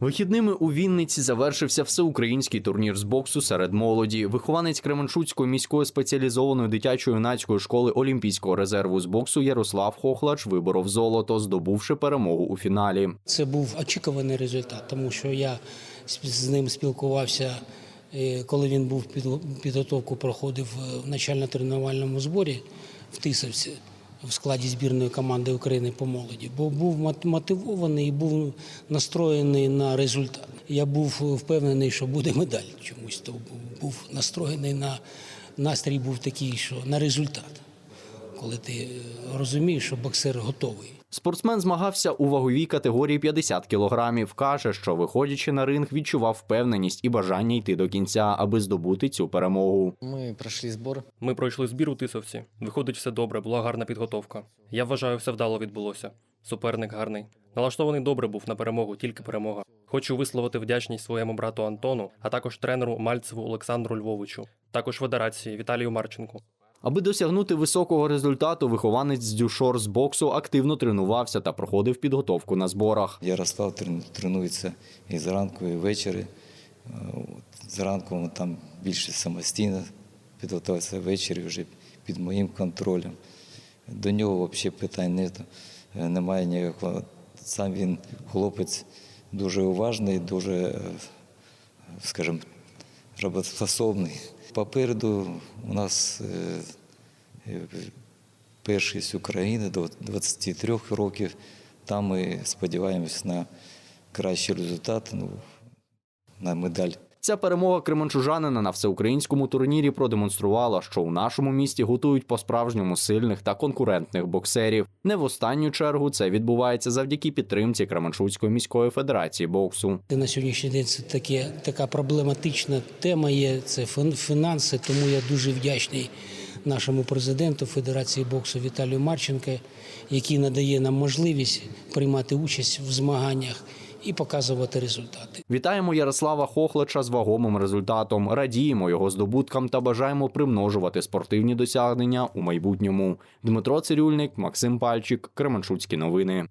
Вихідними у Вінниці завершився всеукраїнський турнір з боксу серед молоді. Вихованець Кременчуцької міської спеціалізованої дитячо-юнацької школи Олімпійського резерву з боксу Ярослав Хохлач виборов золото, здобувши перемогу у фіналі. Це був очікуваний результат, тому що я з- ним спілкувався, е, коли він був під підготовку, проходив е, в начально-тренувальному зборі в Тисовці в складі збірної команди України по молоді, бо був мотивований і був настроєний на результат. Я був впевнений, що буде медаль чомусь, то був настроєний на настрій був такий, що на результат, коли ти е, розумієш, що боксер готовий. Спортсмен змагався у ваговій категорії 50 кілограмів. Каже, що виходячи на ринг, відчував впевненість і бажання йти до кінця, аби здобути цю перемогу. Ми пройшли збор. Ми пройшли збір у Тисовці. Виходить все добре, була гарна підготовка. Я вважаю, все вдало відбулося. Суперник гарний. Налаштований добре був на перемогу, тільки перемога. Хочу висловити вдячність своєму брату Антону, а також тренеру Мальцеву Олександру Львовичу, також федерації Віталію Марченку. Аби досягнути високого результату, вихованець з дюшор з боксу активно тренувався та проходив підготовку на зборах. Ярослав трен- тренується і зранку, і ввечері. Зранку він там більше самостійно підготувався ввечері вже під моїм контролем. До нього взагалі питань нету, е, немає ніякого. Сам він хлопець дуже уважний, дуже, е, скажімо, роботоспособний. Попереду у нас е, е, першість України до 23 років. Там ми сподіваємось на кращий результат, ну, на медаль. Ця перемога кременчужанина на всеукраїнському турнірі продемонструвала, що у нашому місті готують по-справжньому сильних та конкурентних боксерів. Не в останню чергу це відбувається завдяки підтримці Кременчуцької міської федерації боксу. На сьогоднішній день це таке, така проблематична тема є. Це фін- фінанси. Тому я дуже вдячний нашому президенту Федерації боксу Віталію Марченко, який надає нам можливість приймати участь в змаганнях і показувати результати. Вітаємо Ярослава Хохлича з вагомим результатом. Радіємо його здобуткам та бажаємо примножувати спортивні досягнення у майбутньому. Дмитро Цирюльник, Максим Пальчик, Кременчуцькі новини.